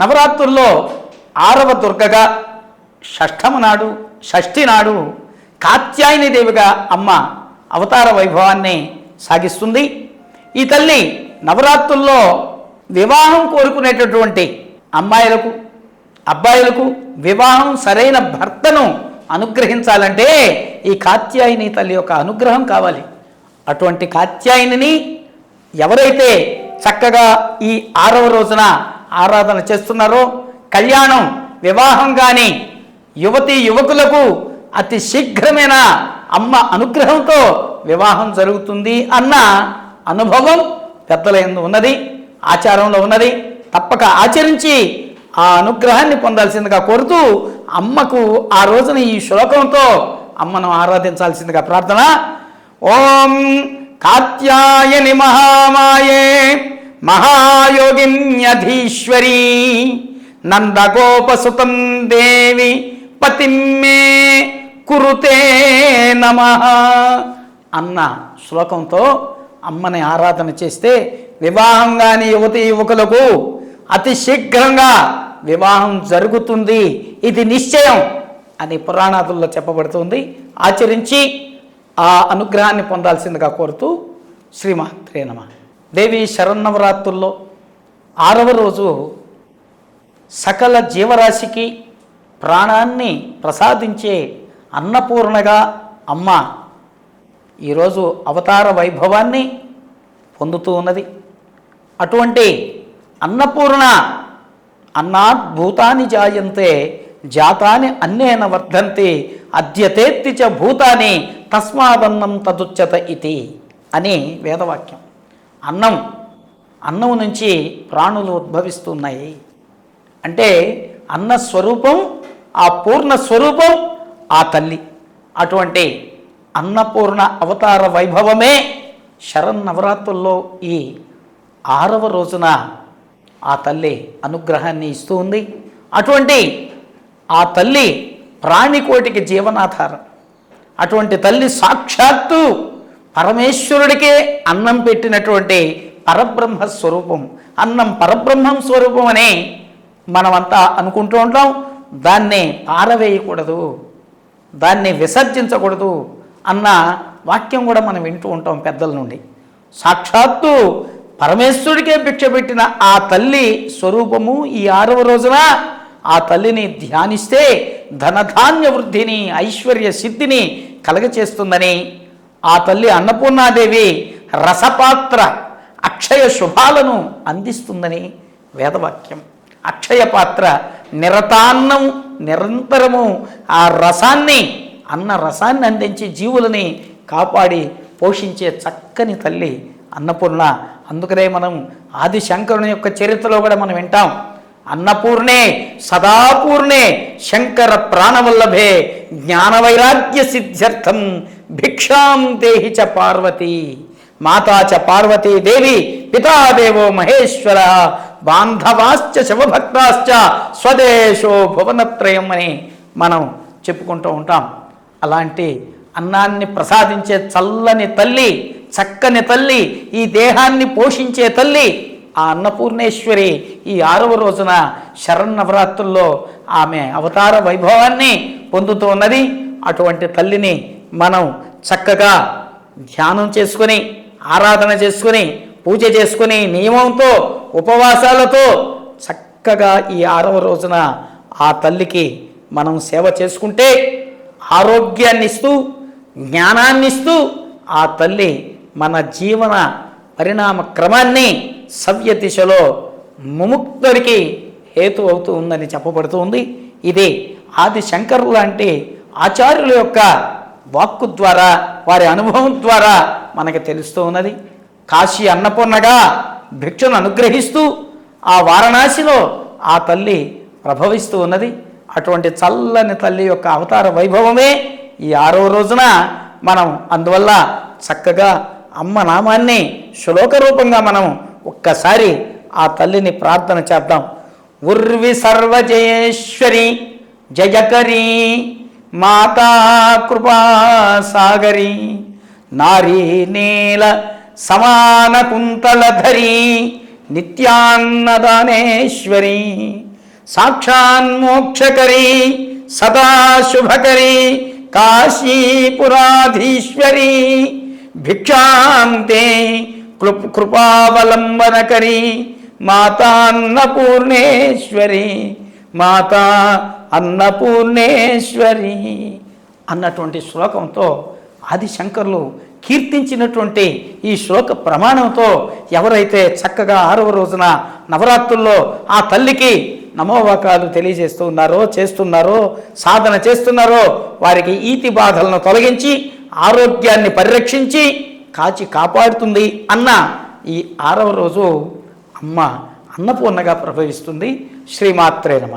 నవరాత్రుల్లో ఆరవ దుర్గగా షష్ఠము నాడు షష్ఠి నాడు కాత్యాయని దేవిగా అమ్మ అవతార వైభవాన్ని సాగిస్తుంది. ఈ తల్లి నవరాత్రుల్లో వివాహం కోరుకునేటటువంటి అమ్మాయిలకు అబ్బాయిలకు వివాహం సరైన భర్తను అనుగ్రహించాలంటే ఈ కాత్యాయని తల్లి యొక్క అనుగ్రహం కావాలి. అటువంటి కాత్యాయనిని ఎవరైతే చక్కగా ఈ ఆరవ రోజున ఆరాధన చేస్తున్నారో? కళ్యాణం వివాహం కానీ యువతి యువకులకు అతి శీఘ్రమైన అమ్మ అనుగ్రహంతో వివాహం జరుగుతుంది అన్న అనుభవం పెద్దల ఉన్నది ఆచారంలో ఉన్నది. తప్పక ఆచరించి ఆ అనుగ్రహాన్ని పొందాల్సిందిగా కోరుతూ అమ్మకు ఆ రోజున ఈ శ్లోకంతో అమ్మను ఆరాధించాల్సిందిగా ప్రార్థన. ఓం కాత్యాయని మహామాయే మహాయోగిన్యధీశ్వరీ నందగోపసుతం దేవి పతిమ్మే కురుతే నమ అన్న శ్లోకంతో అమ్మని ఆరాధన చేస్తే వివాహం కాని యువతి యువకులకు అతి శీఘ్రంగా వివాహం జరుగుతుంది. ఇది నిశ్చయం అని పురాణాదుల్లో చెప్పబడుతుంది. ఆచరించి ఆ అనుగ్రహాన్ని పొందాల్సిందిగా కోరుతూ శ్రీమాత్రే నమ. దేవి శరన్నవరాత్రుల్లో ఆరవ రోజు సకల జీవరాశికి ప్రాణాన్ని ప్రసాదించే అన్నపూర్ణగా అమ్మ ఈరోజు అవతార వైభవాన్ని పొందుతూ ఉన్నది. అటువంటి అన్నపూర్ణ అన్నాత్ భూతాని జాయంతే జాతాని అన్నేన వర్ధంతి అద్యతేత్తి చ భూతాని తస్మాదన్నం తదుచ్యత ఇది అని వేదవాక్యం. అన్నం అన్నం నుంచి ప్రాణులు ఉద్భవిస్తున్నాయి. అంటే అన్న స్వరూపం ఆ పూర్ణ స్వరూపం ఆ తల్లి. అటువంటి అన్నపూర్ణ అవతార వైభవమే శరన్నవరాత్రుల్లో ఈ ఆరవ రోజున ఆ తల్లి అనుగ్రహాన్ని ఇస్తూ ఉంది. అటువంటి ఆ తల్లి ప్రాణికోటికి జీవనాధారం. అటువంటి తల్లి సాక్షాత్తు పరమేశ్వరుడికే అన్నం పెట్టినటువంటి పరబ్రహ్మ స్వరూపం. అన్నం పరబ్రహ్మం స్వరూపం అని మనమంతా అనుకుంటూ ఉంటాం. దాన్ని పారవేయకూడదు. దాన్ని విసర్జించకూడదు అన్న వాక్యం కూడా మనం వింటూ ఉంటాం పెద్దల నుండి. సాక్షాత్తు పరమేశ్వరుడికే భిక్ష పెట్టిన ఆ తల్లి స్వరూపము ఈ ఆరవ రోజున ఆ తల్లిని ధ్యానిస్తే ధనధాన్య వృద్ధిని ఐశ్వర్య సిద్ధిని కలగచేస్తుందని ఆ తల్లి అన్నపూర్ణాదేవి రసపాత్ర అక్షయ శుభాలను అందిస్తుందని వేదవాక్యం. అక్షయ పాత్ర నిరతాన్నం నిరంతరము ఆ రసాన్ని అన్న రసాన్ని అందించి జీవులని కాపాడి పోషించే చక్కని తల్లి అన్నపూర్ణ. అందుకనే మనం ఆది శంకరుని యొక్క చరిత్రలో కూడా మనం వింటాం. అన్నపూర్ణే సదాపూర్ణే శంకర ప్రాణవల్లభే జ్ఞానవైరాగ్య సిద్ధ్యర్థం భిక్షాం దేహి చ పార్వతి మాతా చ పార్వతీ దేవి పితాదేవో మహేశ్వర బాంధవాశ్చ శివభక్తాశ్చ స్వదేశో భువనత్రయం అని మనం చెప్పుకుంటూ ఉంటాం. అలాంటి అన్నాన్ని ప్రసాదించే చల్లని తల్లి చక్కని తల్లి ఈ దేహాన్ని పోషించే తల్లి ఆ అన్నపూర్ణేశ్వరి ఈ ఆరవ రోజున శరన్నవరాత్రుల్లో ఆమె అవతార వైభవాన్ని పొందుతున్నది అటువంటి తల్లిని మనం చక్కగా ధ్యానం చేసుకొని ఆరాధన చేసుకొని పూజ చేసుకుని నియమంతో ఉపవాసాలతో చక్కగా ఈ ఆరవ రోజున ఆ తల్లికి మనం సేవ చేసుకుంటే ఆరోగ్యాన్ని ఇస్తూ జ్ఞానాన్ని ఇస్తూ ఆ తల్లి మన జీవన పరిణామ క్రమాన్ని సవ్య దిశలో ముముక్తుడికి హేతు అవుతూ ఉందని చెప్పబడుతూ ఉంది. ఇది ఆది శంకరులు లాంటి ఆచార్యుల యొక్క వాక్కు ద్వారా వారి అనుభవం ద్వారా మనకి తెలుస్తూ ఉన్నది. కాశీ అన్నపూర్ణగా భిక్షను అనుగ్రహిస్తూ ఆ వారణాసిలో ఆ తల్లి ప్రభవిస్తూ ఉన్నది. అటువంటి చల్లని తల్లి యొక్క అవతార వైభవమే ఈ ఆరో రోజున మనం అందువల్ల చక్కగా అమ్మ నామాన్ని శ్లోక రూపంగా మనం ఒక్కసారి ఆ తల్లిని ప్రార్థన చేద్దాం. ఉర్వి సర్వజయేశ్వరి జయకరీ మాతా కృపా సాగరి నారీ నీల సమాన కుంతలధరి నిత్యాన్నదానేశ్వరి సాక్షాన్మోక్షకరీ సదా శుభకరీ కాశీపురాధీశ్వరీ భిక్షాంతే కృప్ కృపావలంబనకరీ మాతాన్నపూర్ణేశ్వరి మాతా అన్నపూర్ణేశ్వరి అన్నటువంటి శ్లోకంతో ఆదిశంకర్లు కీర్తించినటువంటి ఈ శ్లోక ప్రమాణంతో ఎవరైతే చక్కగా ఆరవ రోజున నవరాత్రుల్లో ఆ తల్లికి నమోవాకాలు తెలియజేస్తూ ఉన్నారో చేస్తున్నారో సాధన చేస్తున్నారో వారికి ఈతి బాధలను తొలగించి ఆరోగ్యాన్ని పరిరక్షించి కాచి కాపాడుతుంది అన్న ఈ ఆరవ రోజు అమ్మ అన్నపూర్ణగా ప్రభవిస్తుంది శ్రీమాత్రే నమ.